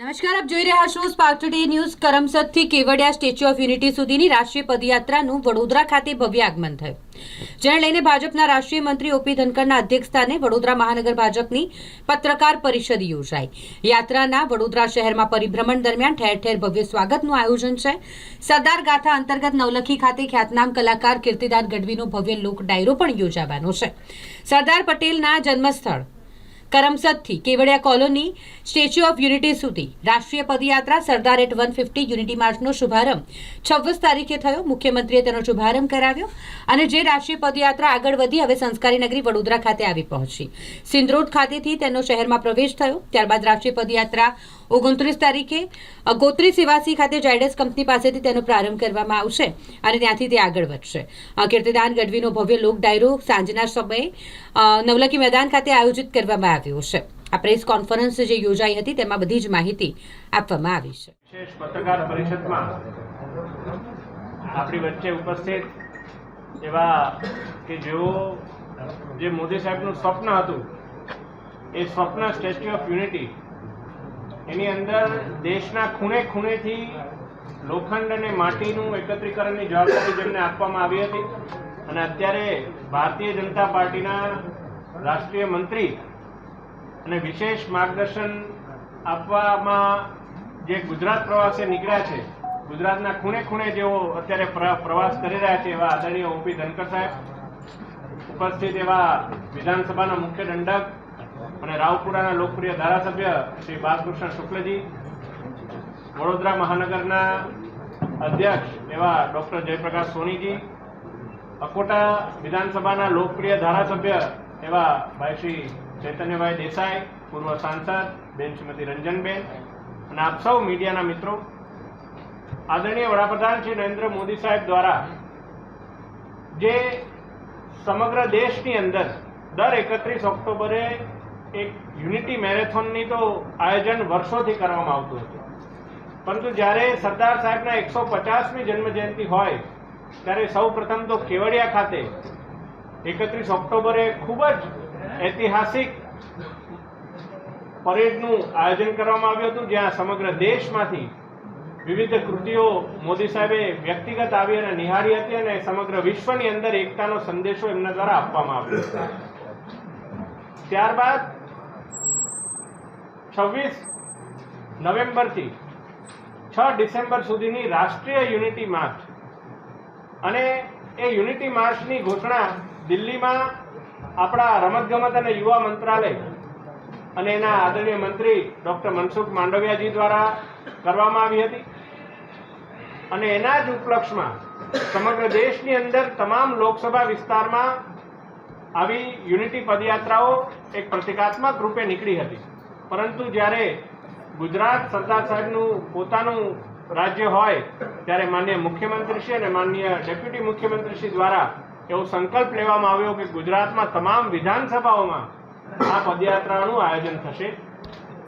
નમસ્કાર, આપ જોઈ રહ્યા છો સ્પાર્ક ટુડે ન્યૂઝ કરમસદથી કેવડિયા સ્ટેચ્યુ ઓફ યુનિટી સુધીની રાષ્ટ્રીય પદયાત્રાનું વડોદરા ખાતે ભવ્ય આગમન થયું. જેને લઈને ભાજપના રાષ્ટ્રીય મંત્રી ઓપી ધનકરના અધ્યક્ષસ્થાને વડોદરા મહાનગર ભાજપની પત્રકાર પરિષદ યોજાઈ. યાત્રાના વડોદરા શહેરમાં પરિભ્રમણ દરમિયાન ઠેર ઠેર ભવ્ય સ્વાગતનું આયોજન છે. સરદાર ગાથા અંતર્ગત નવલખી ખાતે ખ્યાતનામ કલાકાર કીર્તિદાન ગઢવીનો ભવ્ય લોક ડાયરો પણ યોજાવાનો છે. સરદાર પટેલના જન્મસ્થળ કરમસદથી Kevadia colony Statue of Unity સુધી રાષ્ટ્રીય પદયાત્રા Sardar at one fifty unity માર્ચનો શુભારંભ. છવ્વીસ તારીખે થયો. મુખ્યમંત્રીએ તેનો શુભારંભ કરાવ્યો અને જે રાષ્ટ્રીય પદયાત્રા આગળ વધી હવે સંસ્કારી નગરી વડોદરા ખાતે આવી પહોંચી. સિંદ્રોડ ખાતેથી તેનો શહેરમાં પ્રવેશ થયો. ત્યારબાદ રાષ્ટ્રીય પદયાત્રા ઓગણત્રીસ તારીખે ગોત્રી સેવાસી ખાતે જાયડસ કંપની પાસેથી તેનો પ્રારંભ કરવામાં આવશે અને ત્યાંથી તે આગળ વધશે. કીર્તિદાન ગઢવીનો ભવ્ય લોક ડાયરો સાંજના સમયે નવલખી મેદાન ખાતે આયોજિત કરવામાં આવ્યો છે. આ પ્રેસ કોન્ફરન્સ જે યોજાઈ હતી તેમાં બધી જ માહિતી આપવામાં આવી છે. પત્રકાર પરિષદમાં આપણી વચ્ચે ઉપસ્થિત એવા કે જેઓ, જે મોદી સાહેબનું સ્વપ્ન હતું, એ સ્વપ્ન સ્ટેચ્યુ ઓફ યુનિટી એની અંદર દેશના ખૂણે ખૂણેથી લોખંડ અને માટીનું એકત્રીકરણની જવાબદારી જેમને આપવામાં આવી હતી અને અત્યારે ભારતીય જનતા પાર્ટીના રાષ્ટ્રીય મંત્રી અને વિશેષ માર્ગદર્શન આપવામાં જે ગુજરાત પ્રવાસે નીકળ્યા છે, ગુજરાતના ખૂણે ખૂણે જેઓ અત્યારે પ્ર- પ્રવાસ કરી રહ્યા છે એવા આદરણીય ઓપી ધનકર સાહેબ, ઉપસ્થિત એવા વિધાનસભાના મુખ્ય દંડક અને રાવપુરાના લોકપ્રિય ધારાસભ્ય શ્રી બાલકૃષ્ણ શુક્લજી, વડોદરા મહાનગરના અધ્યક્ષ એવા ડોક્ટર જયપ્રકાશ સોનીજી, અકોટા વિધાનસભાના લોકપ્રિય ધારાસભ્ય એવા ભાઈ શ્રી ચૈતન્યભાઈ દેસાઈ, પૂર્વ સાંસદ બેન શ્રીમતી રંજનબેન અને આપ સૌ મીડિયાના મિત્રો, આદરણીય વડાપ્રધાન શ્રી નરેન્દ્ર મોદી સાહેબ દ્વારા જે સમગ્ર દેશની અંદર દર એકત્રીસ ઓક્ટોબરે એક યુનિટી મેરેથોનની તો આયોજન વર્ષોથી કરવામાં આવતું હતું. પરંતુ જ્યારે સરદાર સાહેબના એકસો પચાસમી જન્મજયંતિ હોય, ત્યારે સૌ પ્રથમ તો કેવડિયા ખાતે એકત્રીસ ઓક્ટોબરે ખૂબ જ ઐતિહાસિક પરેડનું આયોજન કરવામાં આવ્યું હતું, જ્યાં સમગ્ર દેશમાંથી વિવિધ કૃતિઓ મોદી સાહેબે વ્યક્તિગત આવી અને નિહાળી હતી અને સમગ્ર વિશ્વની અંદર એકતાનો સંદેશો એમના દ્વારા આપવામાં આવ્યો ત્યારબાદ છવ્વીસ નવેમ્બરથી છ ડિસેમ્બર સુધીની રાષ્ટ્રીય યુનિટી માર્ચ. અને એ યુનિટી માર્ચની ઘોષણા દિલ્હીમાં આપણા રમતગમત અને યુવા મંત્રાલય અને એના આદરણીય મંત્રી ડોક્ટર મનસુખ માંડવિયાજી દ્વારા કરવામાં આવી હતી. અને એના જ ઉપલક્ષમાં સમગ્ર દેશની અંદર તમામ લોકસભા વિસ્તારમાં આવી યુનિટી પદયાત્રાઓ એક પ્રતિકાત્મક રૂપે નીકળી હતી. પરંતુ જ્યારે ગુજરાત સરદાર સાહેબનું પોતાનું રાજ્ય હોય, ત્યારે માન્ય મુખ્યમંત્રીશ્રી અને માન્ય ડેપ્યુટી મુખ્યમંત્રી શ્રી દ્વારા એવો સંકલ્પ લેવામાં આવ્યો કે ગુજરાતમાં તમામ વિધાનસભાઓમાં આ પદયાત્રાનું આયોજન થશે.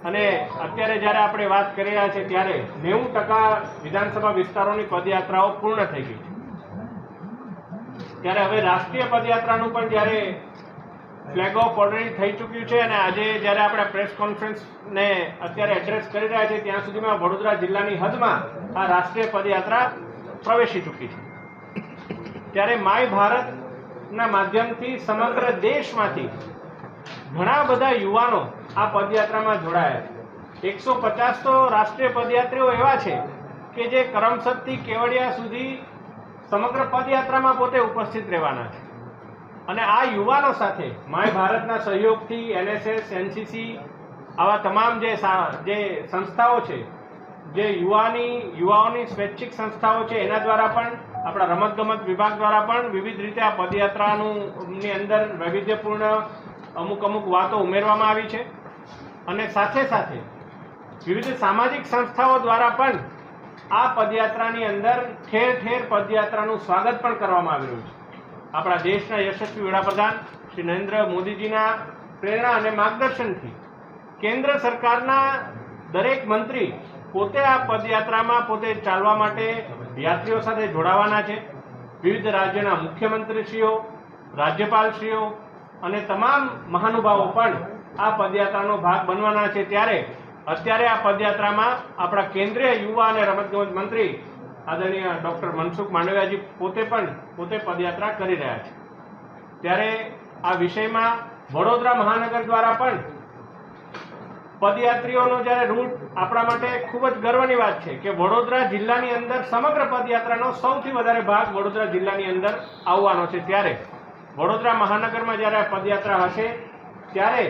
અને અત્યારે જ્યારે આપણે વાત કરી રહ્યા છીએ, ત્યારે નેવું ટકા વિધાનસભા વિસ્તારોની પદયાત્રાઓ પૂર્ણ થઈ ગઈ છે. ત્યારે હવે રાષ્ટ્રીય પદયાત્રાનું પણ જ્યારે ફ્લેગ ઓફ ઓલરેડી થઈ ચૂક્યું છે અને આજે જ્યારે આપણે પ્રેસ કોન્ફરન્સને અત્યારે એડ્રેસ કરી રહ્યા છીએ, ત્યાં સુધીમાં વડોદરા જિલ્લાની હદમાં આ રાષ્ટ્રીય પદયાત્રા પ્રવેશી ચૂકી છે. ત્યારે માય ભારતના માધ્યમથી સમગ્ર દેશમાંથી ઘણા બધા યુવાનો આ પદયાત્રામાં જોડાયા એકસો પચાસ તો રાષ્ટ્રીય પદયાત્રીઓ એવા છે કે જે કરમસદથી કેવડિયા સુધી સમગ્ર પદયાત્રામાં પોતે ઉપસ્થિત રહેવાના છે. અને આ યુવાનો સાથે માય ભારતના સહયોગથી એનએસએસ, એનસીસી આવા તમામ જે જે સંસ્થાઓ છે, જે યુવાની, યુવાઓની સ્વૈચ્છિક સંસ્થાઓ છે, એના દ્વારા પણ, આપણા રમતગમત વિભાગ દ્વારા પણ વિવિધ રીતે આ પદયાત્રાનું અંદર વૈવિધ્યપૂર્ણ અમુક અમુક વાતો ઉમેરવામાં આવી છે. અને સાથે સાથે વિવિધ સામાજિક સંસ્થાઓ દ્વારા પણ આ પદયાત્રાની અંદર ઠેર ઠેર પદયાત્રાનું સ્વાગત પણ કરવામાં આવી રહ્યું છે. આપણા દેશના યશસ્વી વડાપ્રધાન શ્રી નરેન્દ્ર મોદીજીના પ્રેરણા અને માર્ગદર્શનથી કેન્દ્ર સરકારના દરેક મંત્રી પોતે આ પદયાત્રામાં પોતે ચાલવા માટે યાત્રીઓ સાથે જોડાવાના છે. વિવિધ રાજ્યના મુખ્યમંત્રીશ્રીઓ, રાજ્યપાલશ્રીઓ અને તમામ મહાનુભાવો પણ આ પદયાત્રાનો ભાગ બનવાના છે. ત્યારે અત્યારે આ પદયાત્રામાં આપણા કેન્દ્રીય યુવા અને રમતગમત મંત્રી આદરણીય ડૉક્ટર મનસુખ માંડવિયાજી પોતે પણ પોતે પદયાત્રા કરી રહ્યા છે. ત્યારે આ વિષયમાં વડોદરા મહાનગર દ્વારા પણ પદયાત્રીઓનો જ્યારે રૂટ આપણા માટે ખૂબ જ ગર્વની વાત છે કે વડોદરા જિલ્લાની અંદર સમગ્ર પદયાત્રાનો સૌથી વધારે ભાગ વડોદરા જિલ્લાની અંદર આવવાનો છે. ત્યારે વડોદરા મહાનગરમાં જ્યારે આ પદયાત્રા હશે, ત્યારે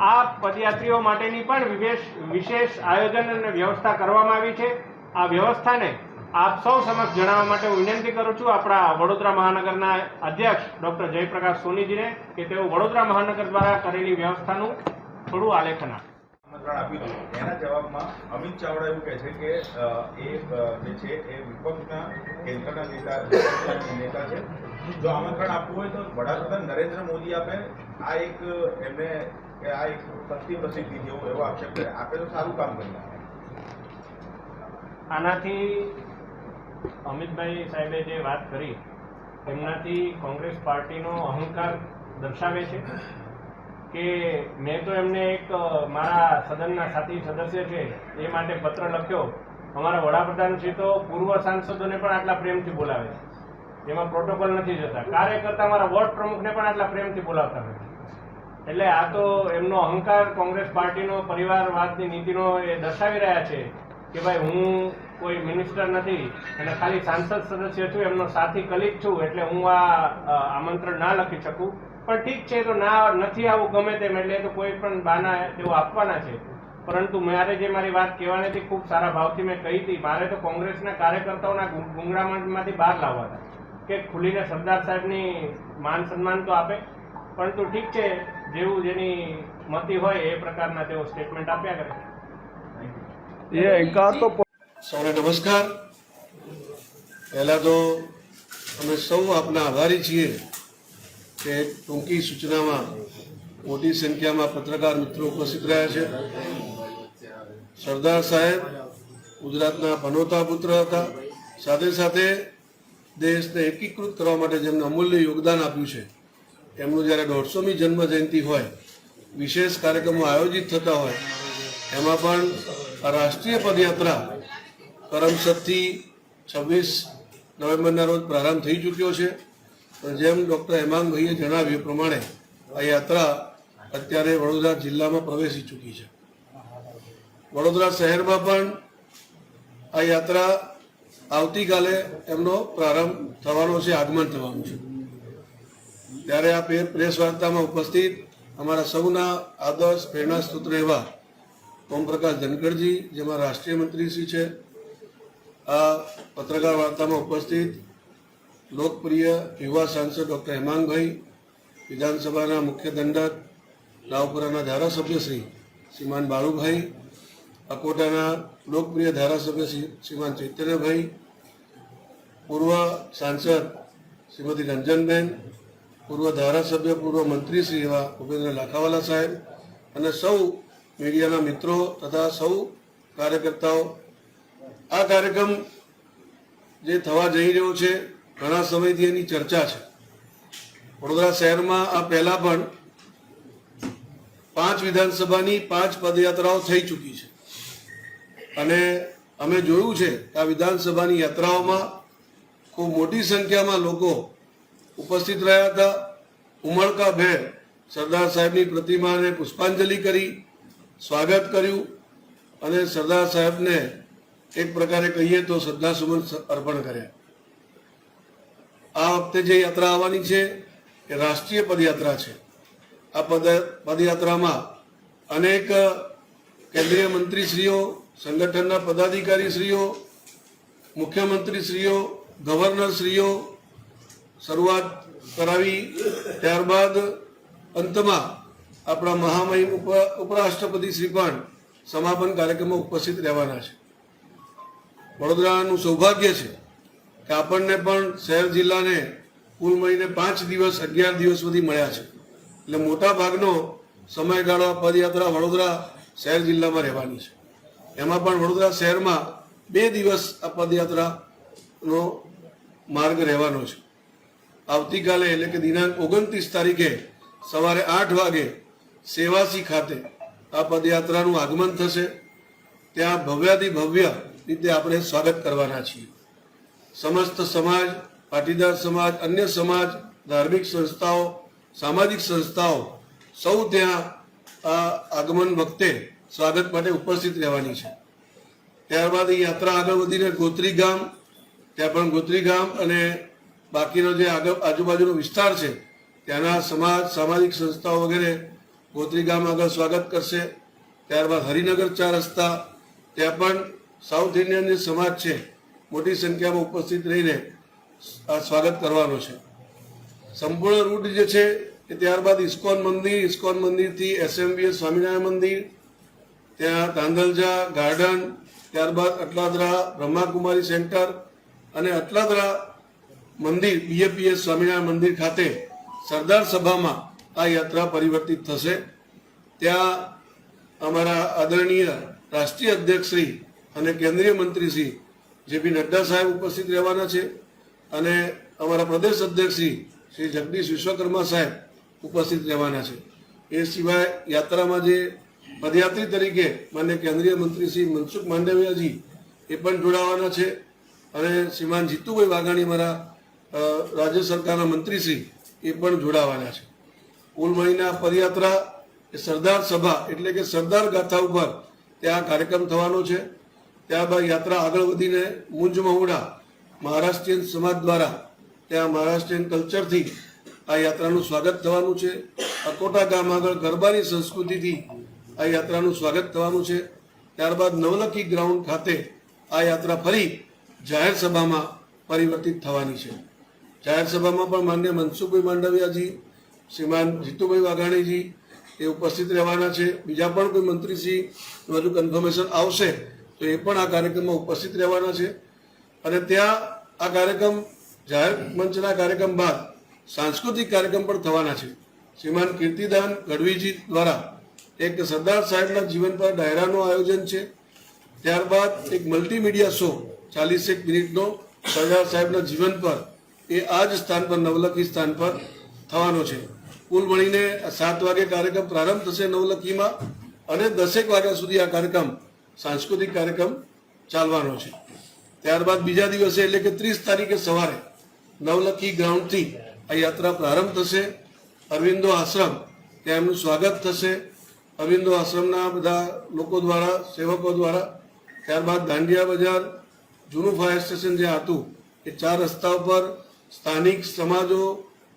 આ પદયાત્રીઓ માટેની પણ વિશેષ આયોજન અને વ્યવસ્થા કરવામાં આવી છે. આ વ્યવસ્થાને આપ સૌ સમક્ષ જણાવવા માટે હું વિનંતી કરું છું આપણા વડોદરા મહાનગરના અધ્યક્ષ ડોક્ટર જયપ્રકાશ સોનીજીને કે તેઓ વડોદરા મહાનગર દ્વારા કરેલી વ્યવસ્થાનું થોડું આલેખન આમંત્રણ આપી હતું એના જવાબમાં અમિત ચાવડા એવું કહે છે કે એ જે છે એ વિપક્ષના કેન્દ્રના નેતા નેતા છે. જો આમંત્રણ આપવું હોય તો વડાપ્રધાન નરેન્દ્ર મોદી આપે. આ એક એમને કે આ એક સસ્તી પ્રસિદ્ધિ જેવો એવો આક્ષેપ કરે. આપે તો સારું કામ કર્યું. આનાથી અમિતભાઈ સાહેબે જે વાત કરી, એમનાથી કોંગ્રેસ પાર્ટીનો અહંકાર દર્શાવે છે? કે મેં તો એમને એક મારા સદનના સાથી સદસ્ય છે, એ માટે પત્ર લખ્યો. અમારા વડાપ્રધાન શ્રી તો પૂર્વ સાંસદોને પણ આટલા પ્રેમથી બોલાવે છે. એમાં પ્રોટોકોલ નથી જતા. કાર્યકર્તા અમારા વોર્ડ પ્રમુખને પણ આટલા પ્રેમથી બોલાવતા નથી એટલે આ તો એમનો અહંકાર કોંગ્રેસ પાર્ટીનો પરિવારવાદની નીતિનો એ દર્શાવી રહ્યા છે કે ભાઈ હું કોઈ મિનિસ્ટર નથી. અને ખાલી સાંસદ સદસ્ય છું, એમનો સાથી કલિક છું, એટલે હું આ આમંત્રણ ના લખી શકું. પણ ઠીક છે તો ના, નથી આવું ગમે તેમ, એટલે તો કોઈ પણ બાના તેઓ આપવાના છે. પરંતુ મારે જે મારી વાત કહેવાની હતી, ખૂબ સારા ભાવથી મેં કહી હતી. મારે તો કોંગ્રેસના કાર્યકર્તાઓના ગુંગળામણમાંથી બહાર લાવવા હતા કે ખુલીને સરદાર સાહેબની માન સન્માન તો આપે. પરંતુ ઠીક છે, જેવું જેની મતી હોય, એ પ્રકારના તેઓ સ્ટેટમેન્ટ આપ્યા કરે. એ એકાદ તો સૌને નમસ્કાર. પહેલાં તો અમે સૌ આપના આભારી છીએ કે ટૂંકી સૂચનામાં મોટી સંખ્યામાં પત્રકાર મિત્રો ઉપસ્થિત રહ્યા છે. સરદાર સાહેબ ગુજરાતના પનોતા પુત્ર હતા. સાથે સાથે દેશને એકીકૃત કરવા માટે જેમને અમૂલ્ય યોગદાન આપ્યું છે, એમનું જ્યારે દોઢસોમી જન્મ જયંતિ હોય, વિશેષ કાર્યક્રમો આયોજિત થતા હોય, એમાં પણ રાષ્ટ્રીય પદયાત્રા કરમસદથી છવ્વીસ નવેમ્બરના રોજ પ્રારંભ થઈ ચૂક્યો છે. પણ જેમ ડૉક્ટર હેમાંગભાઈએ જણાવ્યું પ્રમાણે આ યાત્રા અત્યારે વડોદરા જિલ્લામાં પ્રવેશી ચૂકી છે. વડોદરા શહેરમાં પણ આ યાત્રા આવતીકાલે એમનો પ્રારંભ થવાનો છે, આગમન થવાનું છે. ત્યારે આ પ્રેસ વાર્તામાં ઉપસ્થિત અમારા સૌના આદર્શ પ્રેરણા સ્ત્રોત એવા ઓમપ્રકાશ ધનકરજી જેમાં રાષ્ટ્રીય મંત્રી શ્રી છે આ પત્રકાર વાર્તામાં ઉપસ્થિત લોકપ્રિય યુવા સાંસદ ડૉક્ટર હેમાંગભાઈ, વિધાનસભાના મુખ્ય દંડક, રાવપુરાના ધારાસભ્ય શ્રી શ્રીમાન બાળુભાઈ, અકોટાના લોકપ્રિય ધારાસભ્ય શ્રી શ્રીમાન ચૈતન્યભાઈ, પૂર્વ સાંસદ શ્રીમતી રંજનબેન, પૂર્વ ધારાસભ્ય, પૂર્વ મંત્રી શ્રી એવા ભૂપેન્દ્ર લાખાવાલા સાહેબ અને સૌ મીડિયાના મિત્રો તથા સૌ કાર્યકર્તાઓ આ કાર્યક્રમ જે થવા જઈ રહ્યો છે, ઘણા સમયથી એની ચર્ચા છે. વડોદરા શહેરમાં આ પહેલા પણ પાંચ વિધાનસભાની પાંચ પદયાત્રાઓ થઈ ચૂકી છે. અને અમે જોયું છે કે આ વિધાનસભાની યાત્રાઓમાં ખૂબ મોટી સંખ્યામાં લોકો ઉપસ્થિત રહ્યા હતા. ઉમળકાભેર સરદાર સાહેબની પ્રતિમાને પુષ્પાંજલિ કરી, સ્વાગત કર્યું અને સરદાર સાહેબને એક પ્રકારે કહીએ તો શ્રદ્ધા સુમન અર્પણ કર્યા આ વખતે જે યાત્રા આવવાની છે, એ રાષ્ટ્રીય પદયાત્રા છે. આ પદ, પદયાત્રામાં અનેક કેન્દ્રીય મંત્રીશ્રીઓ, સંગઠનના પદાધિકારીશ્રીઓ, મુખ્યમંત્રીશ્રીઓ, ગવર્નરશ્રીઓ શરૂઆત કરાવી, ત્યારબાદ અંતમાં આપણા મહામહિમ ઉપ, ઉપરાષ્ટ્રપતિ શ્રી પણ સમાપન કાર્યક્રમમાં ઉપસ્થિત રહેવાના છે. વડોદરાનું સૌભાગ્ય છે કે આપણને પણ શહેર જિલ્લાને કુલ મહિને પાંચ દિવસ, અગિયાર દિવસ સુધી મળ્યા છે. એટલે મોટા ભાગનો સમયગાળો પદયાત્રા વડોદરા શહેર જિલ્લામાં રહેવાની છે. એમાં પણ વડોદરા શહેરમાં બે દિવસ આ પદયાત્રાનો માર્ગ રહેવાનો છે. આવતીકાલે એટલે કે દિનાંક ઓગણત્રીસ તારીખે સવારે આઠ વાગે સેવાસી ખાતે આ પદયાત્રાનું આગમન થશે. ત્યાં ભવ્યાથી ભવ્ય રીતે આપણે સ્વાગત કરવાના છીએ. સમસ્ત સમાજ, પાટીદાર સમાજ, અન્ય સમાજ, ધાર્મિક સંસ્થાઓ, સામાજિક સંસ્થાઓ સૌ ત્યાં આ આગમન વખતે સ્વાગત માટે ઉપસ્થિત રહેવાની છે. ત્યારબાદ યાત્રા આગળ વધીને ગોત્રી ગામ, ત્યાં પણ ગોત્રી ગામ અને બાકીનો જે આગળ આજુબાજુનો વિસ્તાર છે, ત્યાંના સમાજ, સામાજિક સંસ્થાઓ વગેરે ગોત્રી ગામ આગળ સ્વાગત કરશે. ત્યારબાદ હરિનગર ચાર રસ્તા, ત્યાં પણ સાઉથ ઇન્ડિયન જે સમાજ છે, મોટી સંખ્યામાં ઉપસ્થિત રહીને આ સ્વાગત કરવાનો છે. સંપૂર્ણ રૂટ જે છે એ ત્યારબાદ ઇસ્કોન મંદિર, ઇસ્કોન મંદિરથી એસએમબીએસ સ્વામિનારાયણ મંદિર, ત્યાં તાંદલજા ગાર્ડન, ત્યારબાદ અટલાદરા બ્રહ્માકુમારી સેન્ટર અને અટલાદરા મંદિર બીએપીએસ સ્વામિનારાયણ મંદિર ખાતે સરદાર સભામાં આ યાત્રા પરિવર્તિત થશે. ત્યાં અમારા આદરણીય રાષ્ટ્રીય અધ્યક્ષ શ્રી અને કેન્દ્રીય મંત્રી શ્રી જે બી નડ્ડા સાહેબ ઉપસ્થિત રહેવાના છે અને અમારા પ્રદેશ અધ્યક્ષ શ્રી જગદીશ વિશ્વકર્મા સાહેબ ઉપસ્થિત રહેવાના છે. એ સિવાય યાત્રામાં જે પદયાત્રી તરીકે માન્ય કેન્દ્રીય મંત્રી શ્રી મનસુખ માંડવિયાજી એ પણ જોડાવાના છે અને શ્રીમાન જીતુભાઈ વાઘાણી મારા રાજ્ય સરકારના મંત્રીશ્રી એ પણ જોડાવાના છે. કુલ મહિના પદયાત્રા એ સરદાર સભા એટલે કે સરદાર ગાથા ઉપર ત્યાં કાર્યક્રમ થવાનો છે. ત્યારબાદ યાત્રા આગળ વધીને મુંજ મહુડા મહારાષ્ટ્રીયન સમાજ દ્વારા ત્યાં મહારાષ્ટ્રીયન કલ્ચરથી આ યાત્રાનું સ્વાગત થવાનું છે. અકોટા ગામ આગળ ગરબાની સંસ્કૃતિથી આ યાત્રાનું સ્વાગત થવાનું છે. ત્યારબાદ નવલખી ગ્રાઉન્ડ ખાતે આ યાત્રા ફરી જાહેર સભામાં પરિવર્તિત થવાની છે. જાહેર સભામાં પણ માન્ય મનસુખભાઈ માંડવિયાજી, શ્રીમાન જીતુભાઈ વાઘાણીજી એ ઉપસ્થિત રહેવાના છે. બીજા પણ કોઈ મંત્રીશ્રી બધું કન્ફર્મેશન આવશે તો એ પણ આ કાર્યક્રમમાં ઉપસ્થિત રહેવાના છે. અને ત્યાં આ કાર્યક્રમ જાહેર મંચના કાર્યક્રમ બાદ સાંસ્કૃતિક કાર્યક્રમ પણ થવાના છે. શ્રીમાન કીર્તિદાન ગઢવીજી દ્વારા એક સરદાર સાહેબના જીવન પર ડાયરાનું આયોજન છે. ત્યારબાદ એક મલ્ટીમીડિયા શો ચાલીસેક મિનિટનો સરદાર સાહેબના જીવન પર એ આ જ સ્થાન પર, નવલખી સ્થાન પર થવાનો છે. કુલ મળીને સાત વાગે કાર્યક્રમ પ્રારંભ થશે નવલખીમાં અને દસેક વાગ્યા સુધી આ કાર્યક્રમ સાંસ્કૃતિક કાર્યક્રમ ચાલવાનો છે. ત્યારબાદ બીજા દિવસે એટલે કે ત્રીસ તારીખે સવારે નવલખી ગ્રાઉન્ડથી આ યાત્રા પ્રારંભ થશે. અરવિંદો આશ્રમ, ત્યાં એમનું સ્વાગત થશે. અરવિંદો આશ્રમના બધા લોકો દ્વારા, સેવકો દ્વારા. ત્યારબાદ દાંડિયા બજાર, જૂનું ફાયર સ્ટેશન જે હતું, એ ચાર રસ્તા ઉપર સ્થાનિક સમાજો,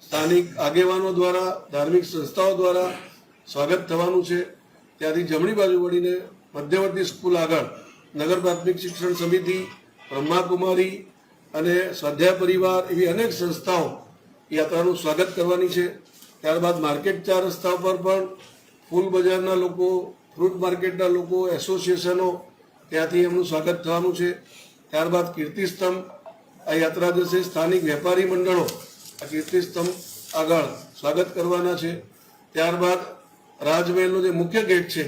સ્થાનિક આગેવાનો દ્વારા, ધાર્મિક સંસ્થાઓ દ્વારા સ્વાગત થવાનું છે. ત્યાંથી જમણી બાજુ વળીને મધ્યવર્તી સ્કૂલ આગળ નગર પ્રાથમિક શિક્ષણ સમિતિ, બ્રહ્માકુમારી અને સ્વાધ્યાય પરિવાર એવી અનેક સંસ્થાઓ યાત્રાનું સ્વાગત કરવાની છે. ત્યારબાદ માર્કેટ ચાર રસ્તા પર પણ ફૂલ બજારના લોકો, ફ્રૂટ માર્કેટના લોકો, એસોસિએશનો ત્યાંથી એમનું સ્વાગત થવાનું છે. ત્યારબાદ કીર્તિસ્તંભ, આ યાત્રા જશે સ્થાનિક વેપારી મંડળો આ કીર્તિસ્તંભ આગળ સ્વાગત કરવાના છે. ત્યારબાદ રાજમહેલનો જે મુખ્ય ગેટ છે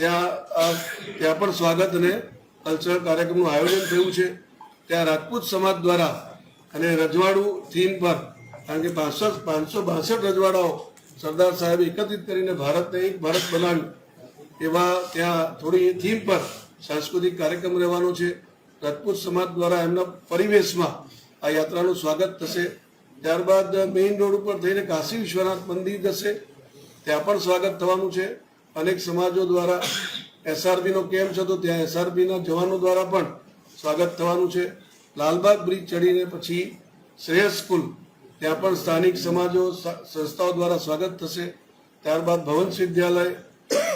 ત્યાં ત્યાં પણ સ્વાગત અને કલ્ચરલ કાર્યક્રમનું આયોજન થયું છે. ત્યાં રાજપૂત સમાજ દ્વારા અને રજવાડું થીમ પર, કારણ કે પાંચસો પાંચસો બાસઠ રજવાડાઓ સરદાર સાહેબે એકત્રિત કરીને ભારતને એક ભારત બનાવ્યું. એવા ત્યાં થોડી થીમ પર સાંસ્કૃતિક કાર્યક્રમ રહેવાનો છે. રાજપૂત સમાજ દ્વારા એમના પરિવેશમાં આ યાત્રાનું સ્વાગત થશે. ત્યારબાદ મેઇન રોડ ઉપર થઈને કાશી વિશ્વનાથ મંદિર જશે. ત્યાં પણ સ્વાગત થવાનું છે. અનેક સમાજો દ્વારા એસઆરપીનો કેમ્પ છે તો ત્યાં એસઆરપીના જવાનો દ્વારા પણ સ્વાગત થવાનું છે. લાલબાગ બ્રિજ ચડીને પછી શ્રેયસ સ્કૂલ, ત્યાં પણ સ્થાનિક સમાજો સંસ્થાઓ દ્વારા સ્વાગત થશે. ત્યારબાદ ભવન વિદ્યાલય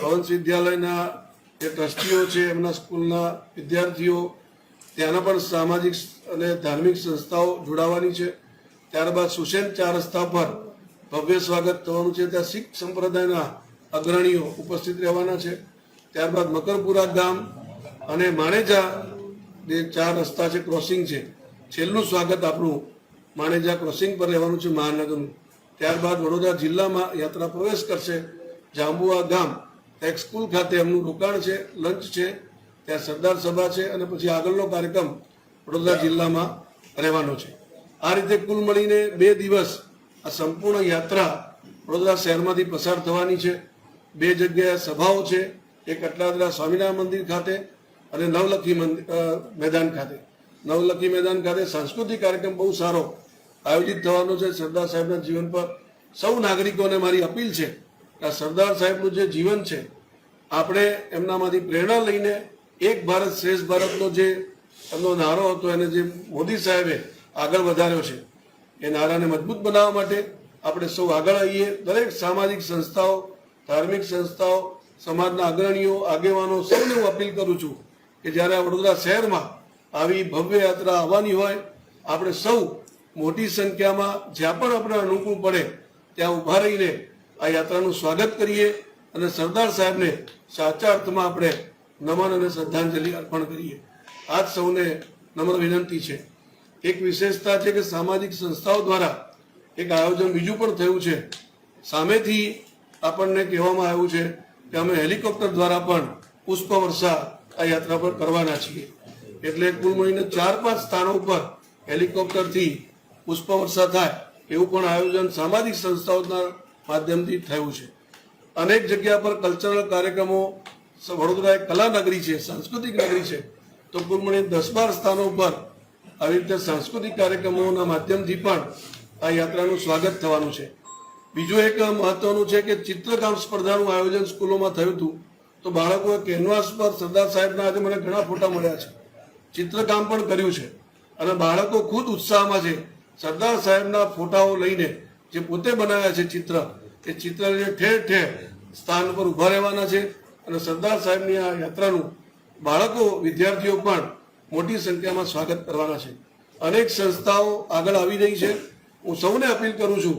ભવન વિદ્યાલયના જે ટ્રસ્ટીઓ છે, એમના સ્કૂલના વિદ્યાર્થીઓ, ત્યાંના પણ સામાજિક અને ધાર્મિક સંસ્થાઓ જોડાવાની છે. ત્યારબાદ સુસેન ચાર રસ્તા પર ભવ્ય સ્વાગત થવાનું છે. ત્યાં શીખ સંપ્રદાયના અગ્રણીઓ ઉપસ્થિત રહેવાના છે. ત્યારબાદ મકરપુરા ગામ અને માણેજા, જે ચાર રસ્તા છે ક્રોસિંગ છે, છેલ્લું સ્વાગત આપણું માણેજા ક્રોસિંગ પર રહેવાનું છે, મહાનગરનું. ત્યારબાદ વડોદરા જિલ્લામાં યાત્રા પ્રવેશ કરશે, જાંબુઆ ગામ, એક સ્કૂલ ખાતે એમનું રોકાણ છે, લંચ છે, ત્યાં સરદાર સભા છે, અને પછી આગળનો કાર્યક્રમ વડોદરા જિલ્લામાં રહેવાનો છે. આ રીતે કુલ મળીને બે દિવસ આ સંપૂર્ણ યાત્રા વડોદરા શહેરમાંથી પસાર થવાની છે. બે જગ્યાએ સભાઓ છે, એક અટલાદરા સ્વામિનારાયણ મંદિર ખાતે અને નવલખી મેદાન ખાતે. નવલખી મેદાન ખાતે સાંસ્કૃતિક કાર્યક્રમ બહુ સારો આયોજિત થવાનો છે. સરદાર સાહેબના જીવન પર સૌ નાગરિકોને મારી અપીલ છે કે સરદાર સાહેબનું જે જીવન છે, આપણે એમનામાંથી પ્રેરણા લઈને એક ભારત શ્રેષ્ઠ ભારતનો જે એમનો નારો હતો, એને જે મોદી સાહેબે આગળ વધાર્યો છે, એ નારાને મજબૂત બનાવવા માટે આપણે સૌ આગળ આવીએ. દરેક સામાજિક સંસ્થાઓ ધાર્મિક સંસ્થાઓ, સમાજના અગ્રણીઓ, આગેવાનો, સૌને હું અપીલ કરું છું કે જ્યારે વડોદરા શહેરમાં આવી ભવ્ય યાત્રા આવવાની હોય, આપણે સૌ મોટી સંખ્યામાં જ્યાં પણ આપણે અનુકૂળ પડે, ત્યાં ઊભા રહીને આ યાત્રાનું સ્વાગત કરીએ અને સરદાર સાહેબને સાચા અર્થમાં આપણે નમન અને શ્રદ્ધાંજલિ અર્પણ કરીએ. આ જ સૌને નમ્ર વિનંતી છે. એક વિશેષતા છે કે સામાજિક સંસ્થાઓ દ્વારા એક આયોજન બીજું પણ થયું છે. સામેથી આપણને કહેવામાં આવ્યું છે કે અમે હેલિકોપ્ટર દ્વારા પણ પુષ્પ વર્ષા આ યાત્રા પર કરવાના છીએ. એટલે કુલ મળીને ચાર પાંચ સ્થાનો ઉપર હેલિકોપ્ટરથી પુષ્પ વર્ષા થાય એવું પણ આયોજન સામાજિક સંસ્થાઓના માધ્યમથી થયું છે. અનેક જગ્યા પર કલ્ચરલ કાર્યક્રમો વડોદરા એક કલા નગરી છે, સાંસ્કૃતિક નગરી છે. તો કુલ મળીને દસ બાર સ્થાનો પર આવી રીતે સાંસ્કૃતિક કાર્યક્રમોના માધ્યમથી પણ આ યાત્રાનું સ્વાગત થવાનું છે. બીજું એક મહત્વનું છે કે ચિત્રકામ સ્પર્ધાનું આયોજન સ્કૂલોમાં થયું હતું, તો બાળકોએ કેનવાસ પર સરદાર સાહેબના આજે મને ઘણા ફોટા મળ્યા છે. ચિત્રકામ પણ કર્યું છે અને બાળકો ખુદ ઉત્સાહમાં છે. સરદાર સાહેબના ફોટાઓ લઈને જે પોતે બનાવ્યા છે ચિત્ર, એ ચિત્રને ઠેર ઠેર સ્થાન પર ઊભા રહેવાના છે અને સરદાર સાહેબની આ યાત્રાનું બાળકો, વિદ્યાર્થીઓ પણ મોટી સંખ્યામાં સ્વાગત કરવાના છે. અનેક સંસ્થાઓ આગળ આવી રહી છે. હું સૌને અપીલ કરું છું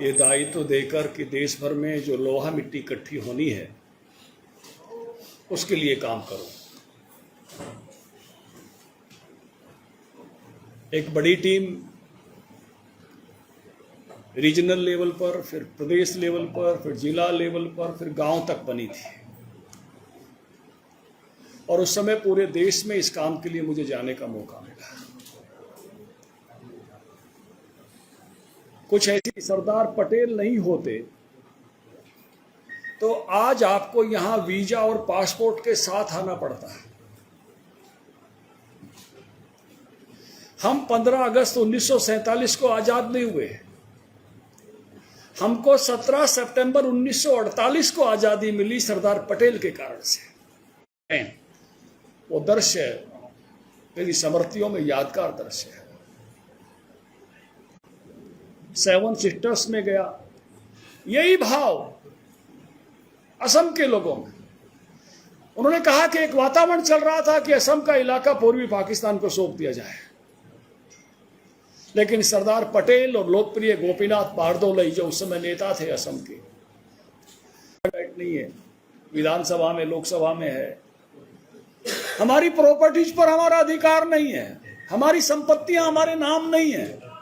ये दायित्व तो देकर कि देश भर में जो लोहा मिट्टी इकट्ठी होनी है, उसके लिए काम करो। एक बड़ी टीम रीजनल लेवल पर, फिर प्रदेश लेवल पर, फिर जिला लेवल पर, फिर गाँव तक बनी थी। और उस समय पूरे देश में इस काम के लिए मुझे जाने का मौका मिला। कुछ ऐसे सरदार पटेल नहीं होते। तो आज आपको यहाँ वीज़ा और पासपोर्ट के साथ आना पड़ता है। हम 15 अगस्त 1947 को आज़ाद नहीं हुए हमको 17 सितंबर 1948 को आज़ादी मिली सरदार पटेल के कारण से। वो दृश्य मेरी समृतियों में यादगार दृश्य है। सेवन सिस्टर्स में गया। यही भाव असम के लोगों में। उन्होंने कहा कि एक वातावरण चल रहा था कि असम का इलाका पूर्वी पाकिस्तान को सौंप दिया जाए। लेकिन सरदार पटेल और लोकप्रिय गोपीनाथ बारदोलई जो उस समय नेता थे असम के नहीं है। विधानसभा में, लोकसभा में है। हमारी प्रॉपर्टीज़ पर हमारा अधिकार नहीं है। हमारी संपत्तियाँ हमारे नाम नहीं है।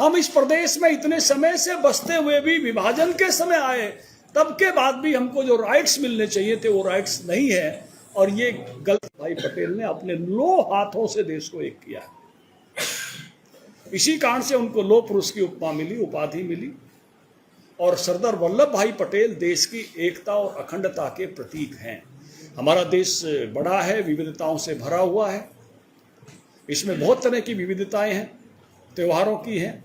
हम इस प्रदेश में इतने समय से बसते हुए भी विभाजन के समय आए, तब के बाद भी हमको जो राइट्स मिलने चाहिए थे, वो राइट्स नहीं है। और ये गलत भाई पटेल ने अपने लो हाथों से देश को एक किया। इसी कारण से उनको लो पुरुष की उपमा मिली, उपाधि मिली। और सरदार वल्लभ भाई पटेल देश की एकता और अखंडता के प्रतीक हैं। हमारा देश बड़ा है, विविधताओं से भरा हुआ है। इसमें बहुत तरह की विविधताएँ हैं। त्योहारों की हैं,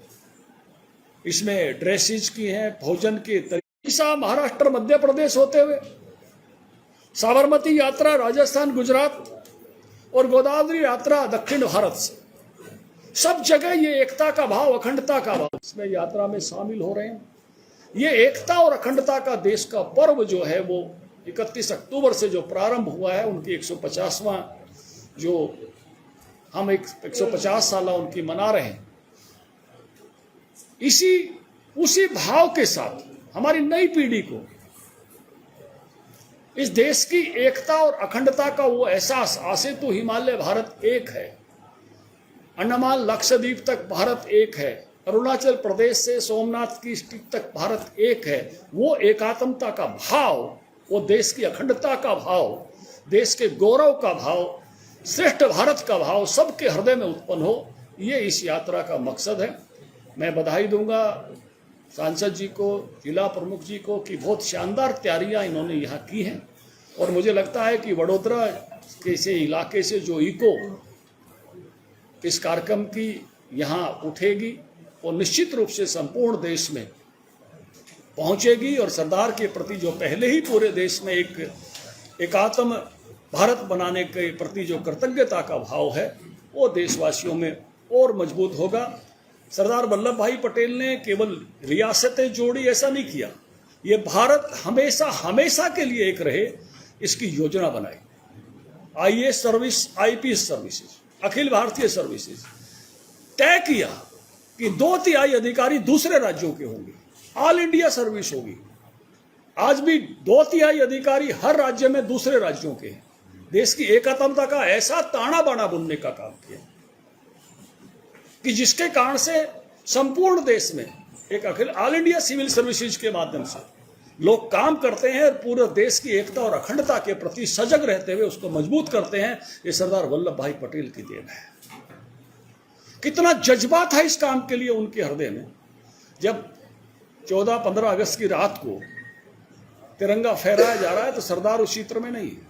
इसमें ड्रेसेज की हैं, भोजन के तरीका महाराष्ट्र, मध्य प्रदेश होते हुए, साबरमती यात्रा, राजस्थान, गुजरात और गोदावरी यात्रा, दक्षिण भारत से। सब जगह ये एकता का भाव, अखंडता का भाव, इसमें यात्रा में शामिल हो रहे हैं। ये एकता और अखंडता का देश का पर्व जो है, वो 31 अक्टूबर से जो प्रारंभ हुआ है, उनकी 150वां जो हम एक 150 साल उनकी मना रहे हैं। इसी, उसी भाव के साथ, हमारी नई पीढ़ी को, इस देश की एकता और अखंडता का वो एहसास आसे तो हिमालय भारत एक है। अंडमान, लक्षद्वीप तक भारत एक है। अरुणाचल प्रदेश से सोमनाथ की स्टिक तक भारत एक है। वो एकात्मता का भाव, वो देश की अखंडता का भाव, देश के गौरव का भाव, श्रेष्ठ भारत का भाव सबके हृदय में उत्पन्न हो, ये इस यात्रा का मकसद है। मैं बधाई दूँगा सांसद जी को, जिला प्रमुख जी को कि बहुत शानदार तैयारियाँ इन्होंने यहाँ की हैं। और मुझे लगता है कि वडोदरा के से इलाके से जो इको इस कार्यक्रम की यहाँ उठेगी, वो निश्चित रूप से संपूर्ण देश में पहुंचेगी और सरदार के प्रति जो पहले ही पूरे देश में एक एकात्म भारत बनाने के प्रति जो कृतज्ञता का भाव है, वो देशवासियों में और मज़बूत होगा। सरदार वल्लभ भाई पटेल ने केवल रियासतें जोड़ी, ऐसा नहीं किया। ये भारत हमेशा हमेशा के लिए एक रहे, इसकी योजना बनाई। आई सर्विस आईपीएस सर्विसेज़, अखिल भारतीय सर्विसेज़। तय किया कि दो तिहाई अधिकारी दूसरे राज्यों के होंगे। ऑल इंडिया सर्विस होगी। आज भी दो तिहाई अधिकारी हर राज्य में दूसरे राज्यों के हैं। देश की एकात्मता का ऐसा ताना बाना बुनने का काम किया। कि जिसके कारण से संपूर्ण देश में एक अखिल ऑल इंडिया सिविल सर्विसेज़ के माध्यम से लोग काम करते हैं और पूरे देश की एकता और अखंडता के प्रति सजग रहते हुए उसको मज़बूत करते हैं, ये सरदार वल्लभ भाई पटेल की देन है। कितना जज्बा था इस काम के लिए उनके हृदय में। जब 14-15 अगस्त की रात को तिरंगा फहराया जा रहा है तो सरदार उस चित्र में नहीं है।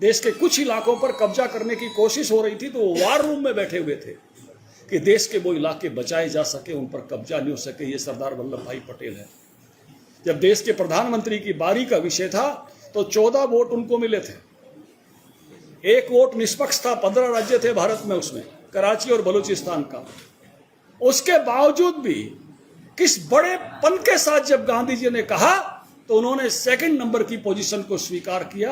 देश के कुछ इलाकों पर कब्जा करने की कोशिश हो रही थी तो वो वार रूम में बैठे हुए थे। कि देश के वो इलाके बचाए जा सके, उन पर कब्जा नहीं हो सके, ये सरदार वल्लभ भाई पटेल है। जब देश के प्रधानमंत्री की बारी का विषय था तो चौदह वोट उनको मिले थे। एक वोट निष्पक्ष था, पंद्रह राज्य थे भारत में उसमें, कराची और बलूचिस्तान का। उसके बावजूद भी, किस बड़े पन के साथ जब गांधी जी ने कहा तो उन्होंने सेकंड नंबर की पोजीशन को स्वीकार किया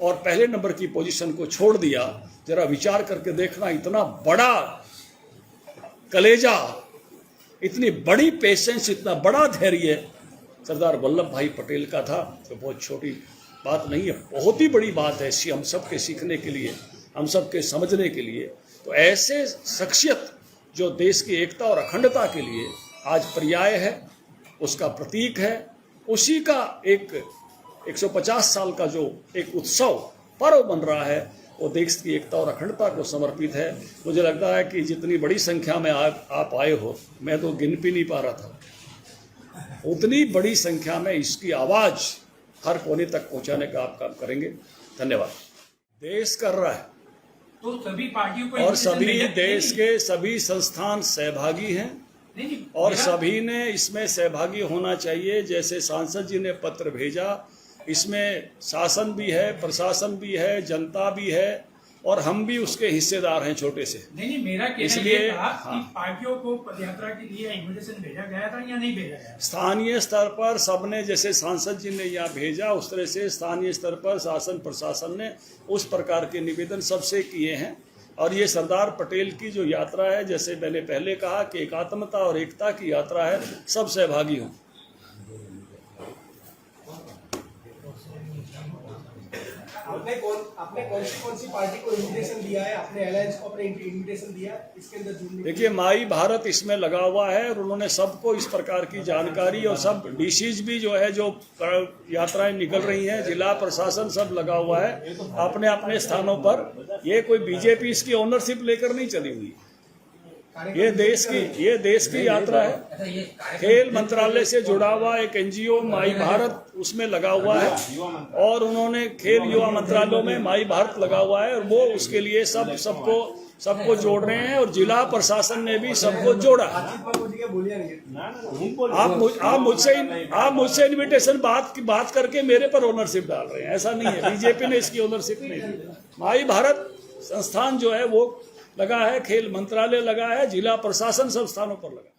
और पहले नंबर की पोजीशन को छोड़ दिया। जरा विचार करके देखना, इतना बड़ा कलेजा, इतनी बड़ी पेशेंस इतना बड़ा धैर्य सरदार वल्लभ भाई पटेल का था तो बहुत छोटी बात नहीं है, बहुत ही बड़ी बात है हम सब के सीखने के लिए, हम सब के समझने के लिए। तो ऐसे शख्सियत जो देश की एकता और अखंडता के लिए आज पर्याय है, उसका प्रतीक है, उसी का एक 150 साल का जो एक उत्सव पर्व बन रहा है वो देश की एकता और अखंडता को समर्पित है। मुझे लगता है कि जितनी बड़ी संख्या में आप आप आए हो मैं तो गिन भी नहीं पा रहा था। उतनी बड़ी संख्या में इसकी आवाज़ हर कोने तक पहुँचाने का आप काम करेंगे। धन्यवाद। देश कर रहा है। तो सभी पार्टियों को और सभी देश के सभी संस्थान सहभागी हैं। और सभी ने इसमें सहभागी होना चाहिए। जैसे सांसद जी ने पत्र भेजा इसमें शासन भी है प्रशासन भी है जनता भी है और हम भी उसके हिस्सेदार हैं छोटे से। नहीं नहीं मेरा कहना इसलिए- हाँ। कि पार्टियों को पदयात्रा के लिए इन्विटेशन भेजा गया था या नहीं भेजा गया? स्थानीय स्तर पर सबने जैसे सांसद जी ने यहाँ भेजा उस तरह से स्थानीय स्तर पर शासन प्रशासन ने उस प्रकार के निवेदन सबसे किए हैं। और ये सरदार पटेल की जो यात्रा है जैसे मैंने पहले कहा कि एकात्मता और एकता की यात्रा है सब सहभागी हों। आपने कौन आपने कौन सी कौन सी पार्टी को इन्विटेशन दिया है? आपने अलायंस को अपने इन्विटेशन दिया है? इसके अंदर जुड़ने देखिए, माई भारत इसमें लगा हुआ है और उन्होंने सबको इस प्रकार की जानकारी और सब डीसीज भी जो है, जो यात्राएँ निकल रही हैं, जिला प्रशासन सब लगा हुआ है। अपने अपने स्थानों पर। ये कोई बीजेपी इसकी ओनरशिप लेकर नहीं चली हुई। ये देश की ये देश की यात्रा है। खेल मंत्रालय से जुड़ा हुआ एक एनजीओ माई भारत उसमें लगा हुआ है। और उन्होंने खेल युवा मंत्रालयों में माई भारत लगा हुआ है और वो उसके लिए सब सबको सबको जोड़ रहे हैं और जिला प्रशासन ने भी सबको जोड़ा। आप मुझ, आप मुझसे आप मुझसे इनविटेशन बात की बात करके मेरे पर ओनरशिप डाल रहे हैं। ऐसा नहीं है। बीजेपी ने इसकी ओनरशिप नहीं दी। माई भारत संस्थान जो है वो लगा है खेल मंत्रालय लगा है जिला प्रशासन सब स्थानों पर लगा है।